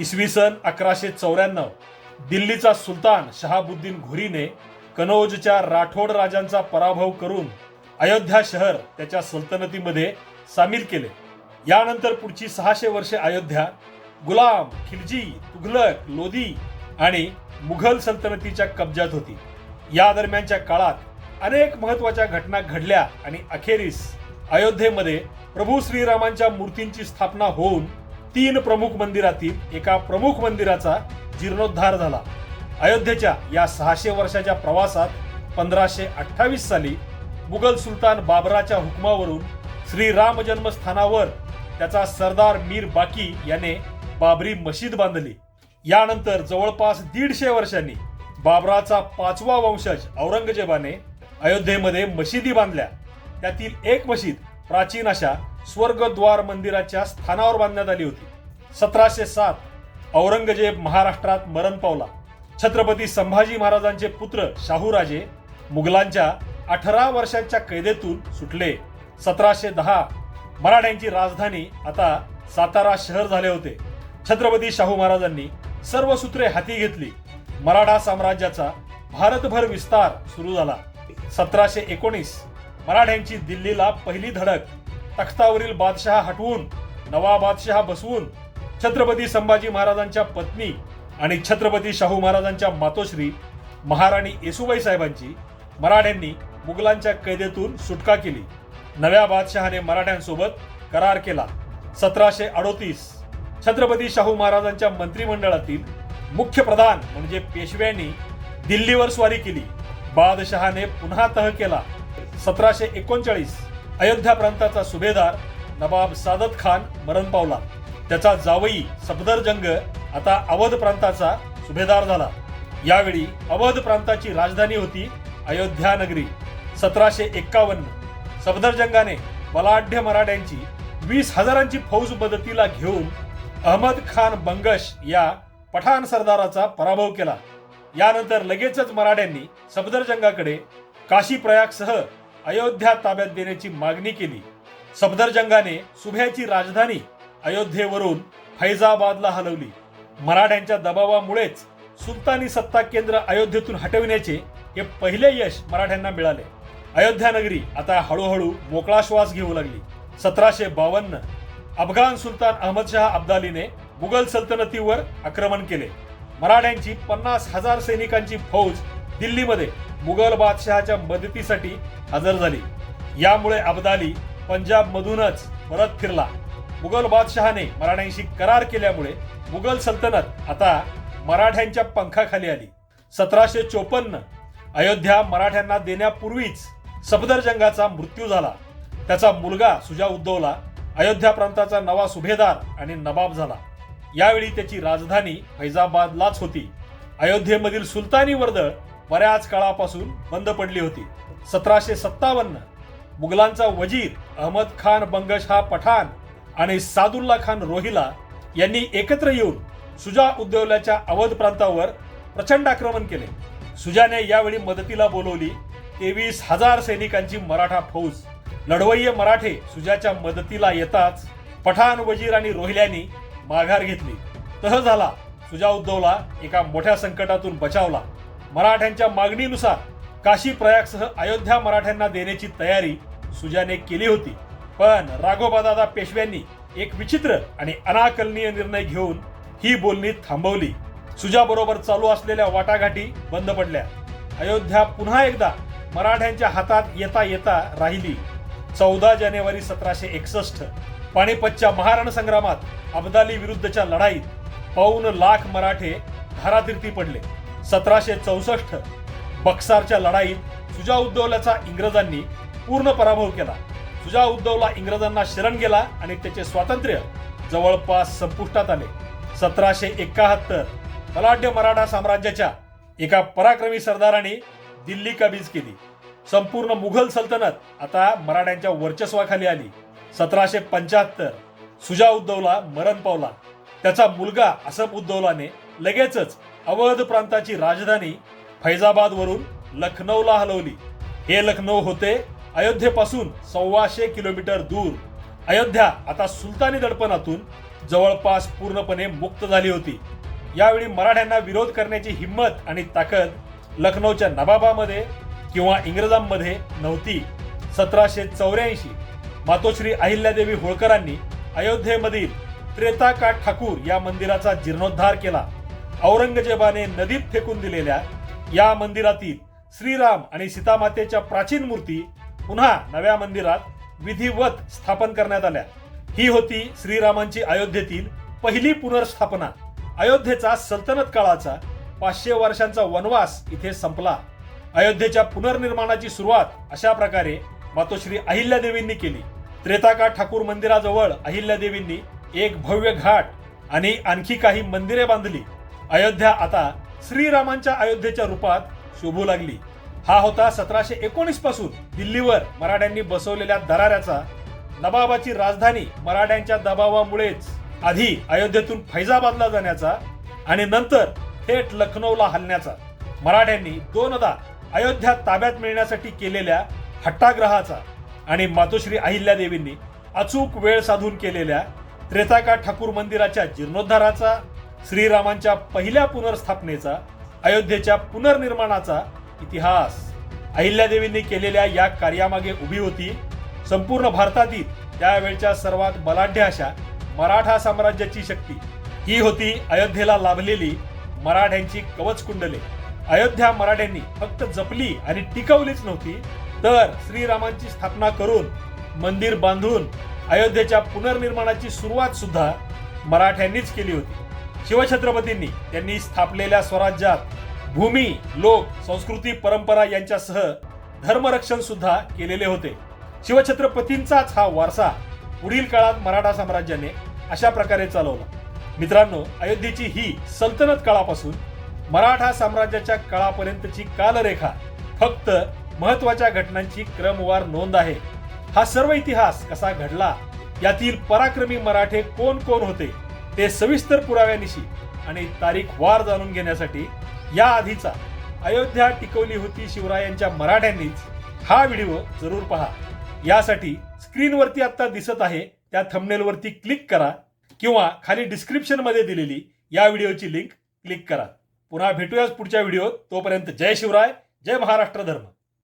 इसवी सन अकराशे चौऱ्याण्णव दिल्लीचा सुलतान शहाबुद्दीन घुरीने कनौजच्या राठोड राजांचा पराभव करून अयोध्या शहर त्याच्या सल्तनतीमध्ये सामील केले. यानंतर पुढची सहाशे वर्षे अयोध्या गुलाम खिलजी तुघलक लोधी आणि मुघल सल्तनतीच्या कब्जात होती. या दरम्यानच्या काळात अनेक महत्त्वाच्या घटना घडल्या आणि अखेरीस अयोध्येमध्ये प्रभू श्रीरामांच्या मूर्तींची स्थापना होऊन तीन प्रमुख मंदिरातील एका प्रमुख मंदिराचा जीर्णोद्धार झाला. अयोध्येच्या या सहाशे वर्षाच्या प्रवासात पंधराशे अठ्ठावीस साली मुघल सुलतान बाबराच्या हुकमावरून श्रीराम जन्मस्थानावर त्याचा सरदार मीर बाकी याने बाबरी मशीद बांधली. यानंतर जवळपास दीडशे वर्षांनी बाबराचा पाचवा वंशज औरंगजेबाने अयोध्येमध्ये मशिदी बांधल्या. त्यातील एक मशीद प्राचीन अशा स्वर्गद्वार मंदिराच्या स्थानावर बांधण्यात आली होती. सतराशे सात औरंगजेब महाराष्ट्रात मरण पावला. छत्रपती संभाजी महाराजांचे पुत्र शाहूराजे मुघलांच्या अठरा वर्षांच्या कैदेतून सुटले. सतराशे दहा मराठ्यांची राजधानी आता सातारा शहर झाले होते. छत्रपती शाहू महाराजांनी सर्व सूत्रे हाती घेतली. मराठा साम्राज्याचा भारतभर विस्तार सुरू झाला. सतराशे एकोणीस मराठ्यांची दिल्लीला पहिली धडक तख्तावरील बादशहा हटवून नवा बादशहा बसवून छत्रपती संभाजी महाराजांच्या पत्नी आणि छत्रपती शाहू महाराजांच्या मातोश्री महाराणी येसुबाई साहेबांची मराठ्यांनी मुघलांच्या कैदेतून सुटका केली. नव्या बादशहाने मराठ्यांसोबत करार केला. सतराशे अडोतीस छत्रपती शाहू महाराजांच्या मंत्रिमंडळातील मुख्य प्रधान म्हणजे पेशव्यांनी दिल्लीवर स्वारी केली. बादशहाने पुन्हा तह केला. सतराशे एकोणचाळीस अयोध्या प्रांताचा सुभेदार नवाब सादत खान मरण पावला. त्याचा जावई सफदरजंग आता अवध प्रांताचा सुभेदार झाला. यावेळी अवध प्रांताची राजधानी होती अयोध्या नगरी. सतराशे एक्कावन्न सफदरजंगाने बलाढ्य मराठ्यांची वीस हजारांची फौज मदतीला घेऊन अहमद खान बंगश या पठाण सरदाराचा पराभव केला. यानंतर लगेचच मराठ्यांनी सफदरजंगाकडे काशी प्रयागसह अयोध्या ताब्यात देण्याची मागणी केली. सफदरजंगाने सुभ्याची राजधानी अयोध्येवरून फैजाबादला हलवली. मराठ्यांच्या दबावामुळेच सुलतानी सत्ता केंद्र अयोध्येतून हटविण्याचे हे पहिले यश मराठ्यांना मिळाले. अयोध्या नगरी आता हळूहळू मोकळा श्वास घेऊ लागली. सतराशे बावन्न अफगाण सुलतान अहमदशाह अब्दालीने मुघल सल्तनतीवर आक्रमण केले. मराठ्यांची पन्नास हजार सैनिकांची फौज दिल्लीमध्ये मुघल बादशहाच्या मदतीसाठी हजर झाली. यामुळे अब्दाली पंजाब मधूनच परत फिरला. मुघल बादशहाने मराठ्यांशी करार केल्यामुळे मुघल सल्तनत आता मराठ्यांच्या पंखाखाली आली. सतराशे चोपन्न अयोध्या मराठ्यांना देण्यापूर्वीच सफदरजंगाचा मृत्यू झाला. त्याचा मुलगा सुजा उद्धवला अयोध्या प्रांताचा नवा सुभेदार आणि नबाब झाला. यावेळी त्याची राजधानी फैजाबादलाच होती. अयोध्येमधील सुलतानी वर्दळ बऱ्याच काळापासून बंद पडली होती. सतराशे सत्तावन्न मुघलांचा वजीर अहमद खान बंगश हा पठाण आणि सादुल्ला खान रोहिला यांनी एकत्र येऊन सुजा उद्दौल्याच्या अवध प्रांतावर प्रचंड आक्रमण केले. सुजाने यावेळी मदतीला बोलवली तेवीस हजार सैनिकांची मराठा फौज. लढवय्ये मराठे सुजाच्या मदतीला येताच पठाण वजीर आणि रोहिल्यांनी माघार घेतली. तह झाला सुजा उद्धवला एका मोठ्या संकटातून बचावला. मराठ्यांच्या मागणीनुसार काशी प्रयागसह अयोध्या मराठ्यांना देण्याची तयारी सुजाने केली होती. पण राघोबादादा पेशव्यांनी एक विचित्र आणि अनाकलनीय निर्णय घेऊन ही बोलणी थांबवली. सुजाबरोबर चालू असलेल्या वाटाघाटी बंद पडल्या. अयोध्या पुन्हा एकदा मराठ्यांच्या हातात येता येता राहिली. चौदा जानेवारी सतराशे एकसष्ट पानिपतच्या महारण संग्रामात अब्दाली विरुद्धच्या लढाईत पाऊन लाख मराठे धारातीर्थी पडले. सतराशे चौसष्ट बक्सारच्या लढाईत सुजा इंग्रजांनी पूर्ण पराभव केला. सुजाउद्दौला इंग्रजांना शरण गेला आणि त्याचे स्वातंत्र्य जवळपास संपुष्टात आले. सतराशे एकाहत्तर बलाढ्य मराठा साम्राज्याच्या एका पराक्रमी सरदाराने दिल्ली काबीज केली. संपूर्ण मुघल सल्तनत आता मराठ्यांच्या वर्चस्वाखाली आली. सतराशे पंच्याहत्तर सुजाउद्दौला मरण पावला. त्याचा मुलगा असफ उद्दौलाने लगेचच अवध प्रांताची राजधानी फैजाबाद वरून लखनौला हलवली. हे लखनौ होते अयोध्येपासून सव्वाशे किलोमीटर दूर. अयोध्या आता सुलतानी दडपणातून जवळपास पूर्णपणे मुक्त झाली होती. यावेळी मराठ्यांना विरोध करण्याची हिंमत आणि ताकद लखनौच्या नबाबामध्ये किंवा इंग्रजांमध्ये नव्हती. सतराशे चौऱ्याऐंशी मातोश्री अहिल्यादेवी होळकरांनी अयोध्येमधील त्रेताकाठ ठाकूर या मंदिराचा जीर्णोद्धार केला. औरंगजेबाने नदीत फेकून दिलेल्या या मंदिरातील श्रीराम आणि सीतामातेच्या प्राचीन मूर्ती पुन्हा नव्या मंदिरात विधिवत स्थापन करण्यात आल्या. ही होती श्रीरामांची अयोध्येतील पहिली पुनर्स्थापना. अयोध्येचा सल्तनत काळाचा पाचशे वर्षांचा वनवास इथे संपला. अयोध्येच्या पुनर्निर्माणाची सुरुवात अशा प्रकारे मातोश्री अहिल्यादेवींनी केली. त्रेताका ठाकूर मंदिराजवळ अहिल्यादेवींनी एक भव्य घाट आणि आणखी काही मंदिरे बांधली. अयोध्या आता श्रीरामांच्या अयोध्येच्या रूपात शोभू लागली. हा होता सतराशे एकोणीसपासून दिल्लीवर मराठ्यांनी बसवलेल्या दराऱ्याचा. नवाबाची राजधानी मराठ्यांच्या दबावामुळेच आधी अयोध्येतून फैजाबादला जाण्याचा आणि नंतर थेट लखनौला हलण्याचा. मराठ्यांनी दोनदा अयोध्या ताब्यात मिळण्यासाठी केलेल्या हट्टाग्रहाचा आणि मातोश्री अहिल्यादेवींनी अचूक वेळ साधून केलेल्या त्रेताका ठाकूर मंदिराच्या जीर्णोद्धाराचा श्रीरामांच्या पहिल्या पुनर्स्थापनेचा अयोध्येच्या पुनर्निर्माणाचा इतिहास. अहिल्यादेवींनी केलेल्या या कार्यामागे उभी होती संपूर्ण भारतातील त्यावेळच्या सर्वात बलाढ्य अशा मराठा साम्राज्याची शक्ती. ही होती अयोध्येला लाभलेली मराठ्यांची कवच कुंडले अयोध्या मराठ्यांनी फक्त जपली आणि टिकवलीच नव्हती तर श्रीरामांची स्थापना करून मंदिर बांधून अयोध्येच्या पुनर्निर्माणाची सुरुवात सुद्धा मराठ्यांनीच केली होती. शिवछत्रपतींनी त्यांनी स्थापलेल्या स्वराज्यात भूमी लोक संस्कृती परंपरा यांच्यासह धर्मरक्षण सुद्धा केलेले होते. शिवछत्रपतींचाच हा वारसा पुढील काळात मराठा साम्राज्याने अशा प्रकारे चालवला. मित्रांनो अयोध्येची ही सल्तनत काळापासून मराठा साम्राज्याच्या काळापर्यंतची कालरेखा फक्त महत्त्वाच्या घटनांची क्रमवार नोंद आहे. हा सर्व इतिहास कसा घडला यातील पराक्रमी मराठे कोण कोण होते ते सविस्तर पुराव्यानिशी आणि तारीख वार जाणून घेण्यासाठी या आधीचा अयोध्या टिकवली होती शिवरायांच्या मराठ्यांनीच हा व्हिडिओ जरूर पहा. यासाठी स्क्रीनवरती आता दिसत आहे त्या थंबनेलवरती क्लिक करा किंवा खाली डिस्क्रिप्शनमध्ये दिलेली या व्हिडिओची लिंक क्लिक करा. पुन्हा भेटूयाच पुढच्या व्हिडिओत. तोपर्यंत जय शिवराय जय महाराष्ट्र धर्म.